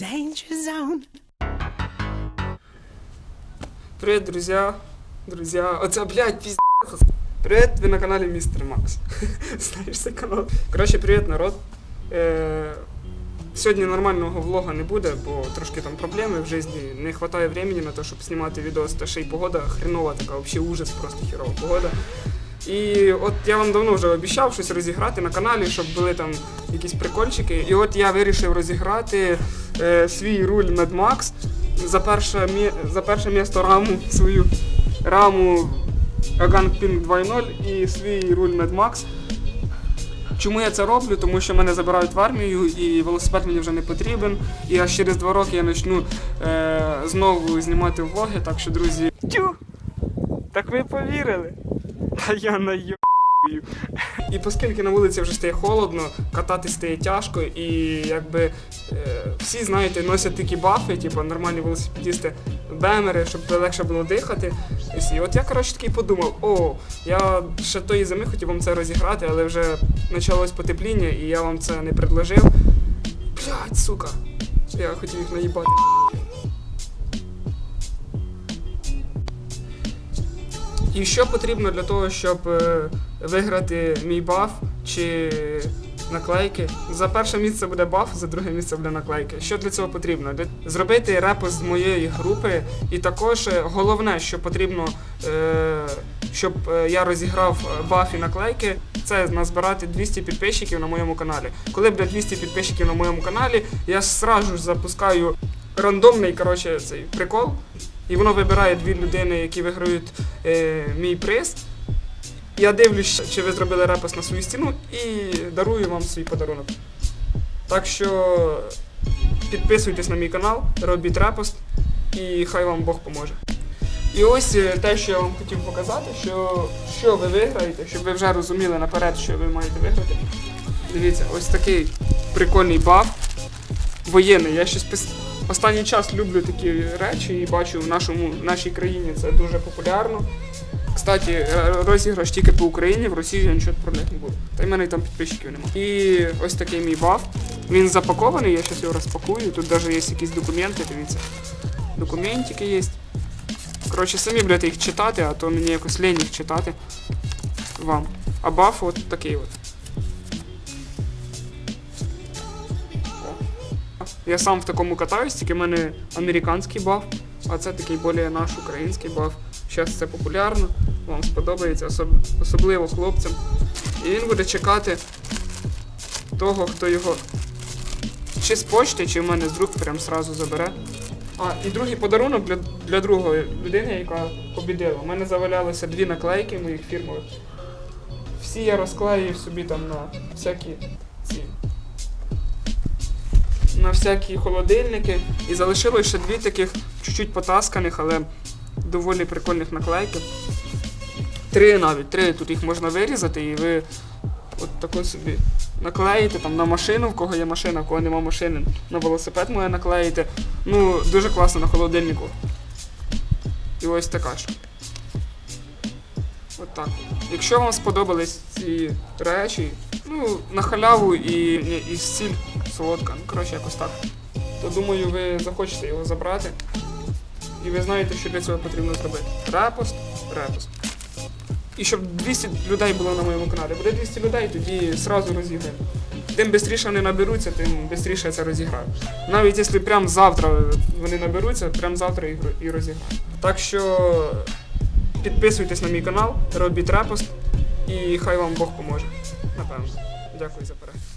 Danger zone. Привет, друзья. Друзья. Оце, блядь, пиздец. Привет, ви на каналі Містер Макс. Знаєш цей канал? Коротше, привіт, народ. Е, сьогодні нормального влога не буде, бо трошки там проблеми в житті. Не вистачає времени на те, щоб знімати відео, та ще й погода хренова така, взагалі ужас, просто херова погода. І от я вам давно вже обіцяв щось розіграти на каналі, щоб були там якісь прикольчики. І от я вирішив розіграти е, свій руль Max за перше, мі- за перше місто раму свою раму Pink 2.0 і свій руль Mad Max. Чому я це роблю? Тому що мене забирають в армію і велосипед мені вже не потрібен. І аж через два роки я почну е, знову знімати влоги. Так що, друзі. Тю! Так ви повірили? Та я найобую. І оскільки на вулиці вже стає холодно, кататись стає тяжко, і якби е, всі, знаєте, носять такі бафи, типу нормальні велосипедісти, бемери, щоб легше було дихати. І от я, коротше, такий подумав, о, я ще тої зими хотів вам це розіграти, але вже почалось потепління, і я вам це не предложив. Блядь, сука. Я хотів їх наїбати. І що потрібно для того, щоб е, виграти мій баф чи наклейки? За перше місце буде баф, за друге місце буде наклейки. Що для цього потрібно? Зробити репост моєї групи, і також е, головне, що потрібно, е, щоб е, я розіграв баф і наклейки, це назбирати 200 підписчиків на моєму каналі. Коли буде 200 підписчиків на моєму каналі, я сразу ж запускаю рандомний коротше, цей прикол. І воно вибирає дві людини, які виграють е, мій приз. Я дивлюсь, чи ви зробили репост на свою стіну і дарую вам свій подарунок. Так що підписуйтесь на мій канал, робіть репост і хай вам Бог поможе. І ось е, те, що я вам хотів показати, що, що ви виграєте, щоб ви вже розуміли наперед, що ви маєте виграти. Дивіться, ось такий прикольний баф. Воєнний. Я щось пис- останній час люблю такі речі і бачу в нашому в нашій країні це дуже популярно. Кстати, е, розіграш тільки по Україні, в Росії я нічого про них не буду. Та й мене й там підписчиків немає. І ось такий мій баф. Він запакований, я зараз його розпакую. Тут навіть є якісь документи, дивіться. Документики є. Коротше, самі будете їх читати, а то мені якось лень їх читати вам. А баф от такий от. Я сам в такому катаюсь, тільки в мене американський баф, а це такий більш наш український баф. Зараз це популярно, вам сподобається, особ... особливо хлопцям. І він буде чекати того, хто його чи з почти, чи в мене з рук прям сразу забере. А, і другий подарунок для, для другої людини, яка побідила. У мене завалялися дві наклейки моїх фірмових. Всі я розклеїв собі там на всякі ці на всякі холодильники. І залишилось ще дві таких чуть-чуть потасканих, але доволі прикольних наклейки. Три навіть, три тут їх можна вирізати, і ви от тако собі наклеїте там на машину, в кого є машина, в кого нема машини, на велосипед моє наклеїте. Ну, дуже класно на холодильнику. І ось така ж. От так. Якщо вам сподобались ці речі, ну, на халяву і, ні, і сіль солодка, ну коротше якось так, то думаю, ви захочете його забрати. І ви знаєте, що для цього потрібно зробити. Репост, репост. І щоб 200 людей було на моєму каналі. Буде 200 людей, тоді сразу розіграємо. Тим швидше вони наберуться, тим швидше я це розіграю. Навіть якщо прямо завтра вони наберуться, прямо завтра і розіграю. Так що підписуйтесь на мій канал, робіть репост і хай вам Бог поможе. Напевно. Дякую за перегляд.